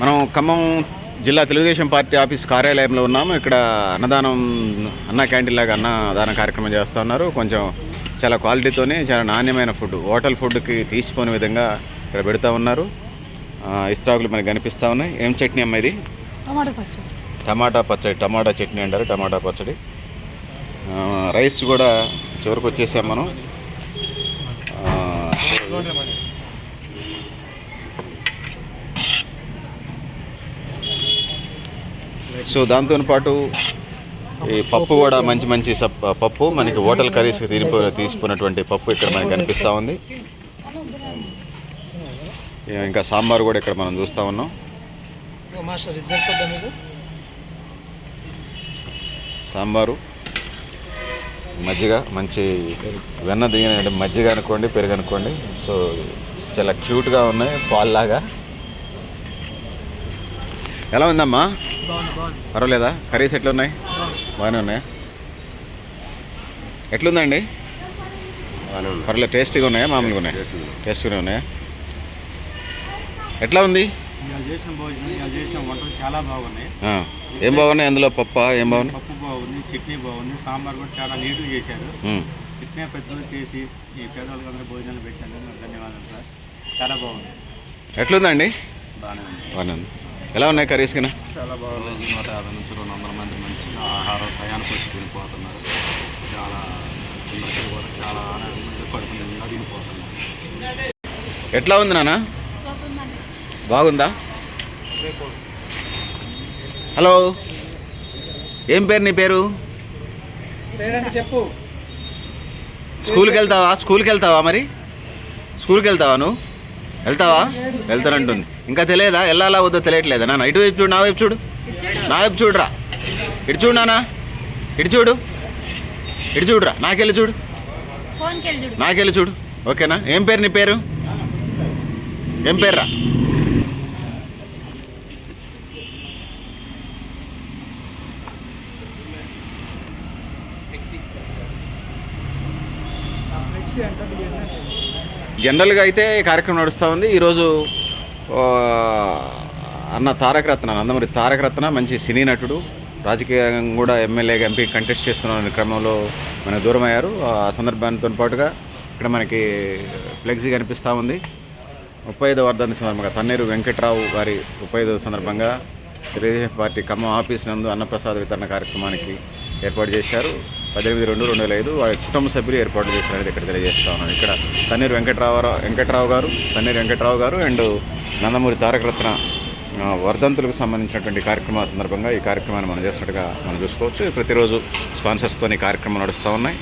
మనం ఖమ్మం జిల్లా Telugu Desam party office కార్యాలయంలో ఉన్నాము. ఇక్కడ అన్నదానం అన్న క్యాంటీన్ లాగా అన్నదాన కార్యక్రమం చేస్తూ ఉన్నారు. కొంచెం చాలా క్వాలిటీతోనే చాలా నాణ్యమైన ఫుడ్ హోటల్ ఫుడ్కి తీసిపోని విధంగా ఇక్కడ పెడతా ఉన్నారు. ఇస్త్రాకులు మనకి కనిపిస్తూ ఉన్నాయి. ఏం చట్నీ అమ్మ ఇది? టమాటా పచ్చడి. టమాటా పచ్చడి టమాటా చట్నీ అంటారు టమాటా పచ్చడి. రైస్ కూడా చివరికి వచ్చేసాం మనం. సో దాంతో పాటు ఈ పప్పు కూడా మంచి మంచి సప్ పప్పు మనకి హోటల్ కర్రీస్ తీరిపో తీసుకున్నటువంటి పప్పు ఇక్కడ మనకి కనిపిస్తూ ఉంది. ఇంకా సాంబార్ కూడా ఇక్కడ మనం చూస్తూ ఉన్నాం. సాంబారు మజ్జిగ మంచి వెన్న దిగిన మజ్జిగ అనుకోండి పెరుగు అనుకోండి సో చాలా క్యూట్గా ఉన్నాయి పాల్లాగా. ఎలా ఉందమ్మా? బాగుంది బాగుంది. పర్వాలేదా? కర్రీస్ ఎట్లున్నాయి బాగానే ఉన్నాయా? ఎట్లుందండి? పర్లేదు టేస్టీగా ఉన్నాయా? మామూలుగా ఉన్నాయా? టేస్టీగానే ఉన్నాయా? ఎట్లా ఉంది? చేసిన భోజనం చేసిన వంటలు చాలా బాగున్నాయి. ఆ, ఏం బాగున్నాయి అందులో? పప్ప ఏం బాగున్నాయి? పప్పు బాగుంది చట్నీ బాగుంది సాంబార్ కూడా చాలా నీట్గా చేశారు. చట్నీ పెద్దలు చేసి ఈ పేదవాళ్ళకి అందరూ భోజనాలు పెట్టాను ధన్యవాదాలు సార్. చాలా బాగుంది. ఎట్లుందండి? బాగానే ఉంది. బాగానే ఉంది. ఎలా ఉన్నాయి కర్రీస్ కింద? చాలా బాగుంది. నూట యాభై నుంచి రెండు వందల మంది మంచి ఆహారం ప్రయాణం వచ్చి తినిపోతున్నారు చాలా అందరికీ కూడా చాలా ఆనందంగా కడుపు నిండా తినిపోతున్నారు. ఎట్లా ఉంది నాన్న? బాగుందా? హలో ఏం పేరు నీ పేరు? పేరంటే చెప్పు. స్కూల్కి వెళ్తావా? స్కూల్కి వెళ్తావా మరి? స్కూల్కి వెళ్తావా నువ్వు? వెళ్తావా? వెళ్తానంటుంది. ఇంకా తెలియదా? వెళ్ళాలా వద్దో తెలియట్లేదా? నాన్న ఇటు వైపు చూడు నా వైపు చూడు. నా వైపు చూడురా. ఇటు చూడు నాన్న. ఇటు చూడు. ఇటు చూడురా. నాకెళ్ళి చూడు. ఫోన్కి వెళ్ళి చూడు. నాకెళ్ళి చూడు. ఓకేనా? ఏం పేరు నీ పేరు? ఏం పేరురా? అంటే జనరల్గా అయితే కార్యక్రమం నడుస్తూ ఉంది. ఈరోజు అన్న తారక రత్న నందమూరి తారక రత్న మంచి సినీ నటుడు రాజకీయంగా కూడా ఎమ్మెల్యేగా ఎంపీ కంటెస్ట్ చేస్తున్న క్రమంలో మనకు దూరం అయ్యారు. ఆ సందర్భాంతో పాటుగా ఇక్కడ మనకి ఫ్లెక్సీ కనిపిస్తూ ఉంది. ముప్పై ఐదో వర్ధంతి సందర్భంగా తన్నీరు వెంకట్రావు గారి ముప్పై ఐదో సందర్భంగా తెలుగుదేశం పార్టీ ఖమ్మం ఆఫీస్ నందు అన్నప్రసాద వితరణ కార్యక్రమానికి ఏర్పాటు చేశారు. పద్దెనిమిది రెండు రెండు వేల ఐదు వారి కుటుంబ సభ్యులు ఏర్పాటు చేసినది ఇక్కడ తెలియజేస్తా ఉన్నాను. ఇక్కడ తన్నీరు వెంకట్రావు వెంకట్రావు గారు తన్నీరు వెంకట్రావు గారు అండ్ నందమూరి తారక రత్న వర్ధంతులకు సంబంధించినటువంటి కార్యక్రమాల సందర్భంగా ఈ కార్యక్రమాన్ని మనం చేసినట్టుగా మనం చూసుకోవచ్చు. ప్రతిరోజు స్పాన్సర్స్తో ఈ కార్యక్రమం నడుస్తూ ఉన్నాయి.